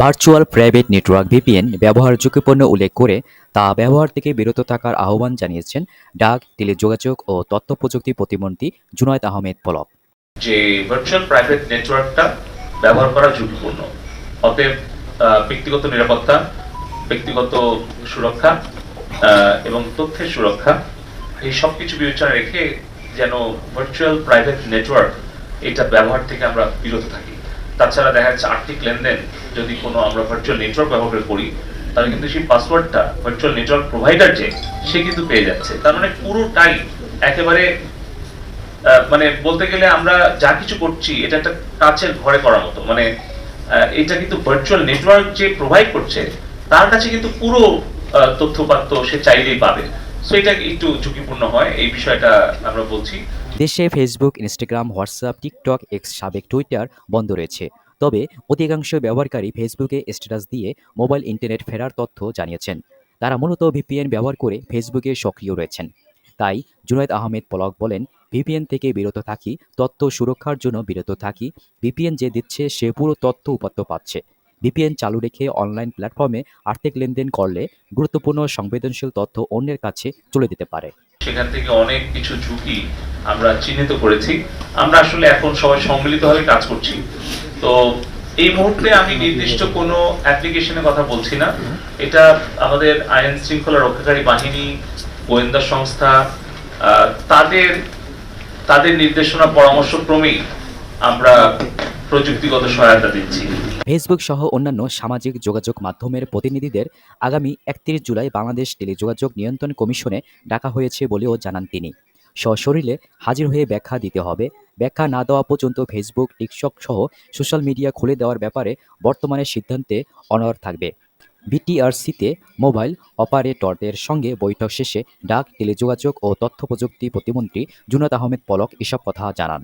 Virtual private network VPN ব্যবহার ঝুঁকিপূর্ণ উল্লেখ করে তা ব্যবহার থেকে বিরত থাকার আহ্বান জানিয়েছেন ডাক, টেলিযোগাযোগ ও তথ্য প্রযুক্তি প্রতিমন্ত্রী জুনায়দ আহমেদ পলক। যে ভার্চুয়াল প্রাইভেট নেটওয়ার্কটা ব্যবহার করা ঝুঁকিপূর্ণ। অতএব ব্যক্তিগত নিরাপত্তা, ব্যক্তিগত সুরক্ষা এবং তথ্যের সুরক্ষা, এই সব কিছু বিবেচনা রেখে যেন ভার্চুয়াল প্রাইভেট নেটওয়ার্ক এটা ব্যবহার থেকে আমরা বিরত থাকি। তাছাড়া দেখা যাচ্ছে আর্থিক লেনদেন, যদি কোনো আমরা ভার্চুয়াল নেটওয়ার্ক ব্যবহার করে তাহলে কিন্তু সেই পাসওয়ার্ডটা ভার্চুয়াল নেটওয়ার্ক প্রোভাইডার যে, সে কিন্তু পেয়ে যাচ্ছে। তার মানে পুরোটাই একেবারে মানে বলতে গেলে আমরা যা কিছু করছি, এটা একটা কাছের ঘরে করার মতো। মানে এটা কিন্তু ভার্চুয়াল নেটওয়ার্ক যে প্রোভাইড করছে, তার কাছে কিন্তু পুরো তথ্যপাত্র সে চাইলেই পাবে। সো এটা একটু ঝুঁকিপূর্ণ হয়, এই বিষয়টা আমরা বলছি। দেশে Facebook Instagram WhatsApp TikTok X সাবেক টুইটার বন্ধ রয়েছে। তবে অধিকাংশ ব্যবহারকারী ফেসবুকে স্ট্যাটাস দিয়ে মোবাইল ইন্টারনেট ফেরার তথ্য জানিয়েছেন। তারা মূলত ভিপিএন ব্যবহার করে ফেসবুকে সক্রিয় রয়েছেন। তাই জুনায়দ আহমেদ পলক বলেন, ভিপিএন থেকে বিরত থাকি, তথ্য সুরক্ষার জন্য বিরত থাকি। ভিপিএন যে দিচ্ছে, সে পুরো তথ্য উপাত্ত পাচ্ছে। ভিপিএন চালু রেখে অনলাইন প্ল্যাটফর্মে আর্থিক লেনদেন করলে গুরুত্বপূর্ণ সংবেদনশীল তথ্য অন্যের কাছে চলে দিতে পারে। সেখান থেকে অনেক কিছু ঝুঁকি আমরা চিহ্নিত করেছি। আমরা আসলে এখন সবাই সম্মিলিতভাবে কাজ করছি। তো এই মুহূর্তে আমি নির্দিষ্ট কোনো অ্যাপ্লিকেশনের কথা বলছি না। এটা আমাদের আইন শৃঙ্খলা রক্ষাকারী বাহিনী, গোয়েন্দা সংস্থা তাদের তাদের নির্দেশনা পরামর্শক্রমেই আমরা প্রযুক্তিগত সহায়তা দিচ্ছি। ফেসবুক সহ অন্যান্য সামাজিক যোগাযোগ মাধ্যমের প্রতিনিধিদের আগামী একত্রিশ জুলাই বাংলাদেশ টেলিযোগাযোগ নিয়ন্ত্রণ কমিশনে ডাকা হয়েছে বলেও জানান তিনি। সশরীরে হাজির হয়ে ব্যাখ্যা দিতে হবে। ব্যাখ্যা না দেওয়া পর্যন্ত ফেসবুক টিকশক সহ সোশ্যাল মিডিয়া খুলে দেওয়ার ব্যাপারে বর্তমানে সিদ্ধান্তে অনড় থাকবে। বিটিআরসিতে মোবাইল অপারেটরদের সঙ্গে বৈঠক শেষে ডাক, টেলিযোগাযোগ ও তথ্য প্রযুক্তি প্রতিমন্ত্রী জুনাত আহমেদ পলক এসব কথা জানান।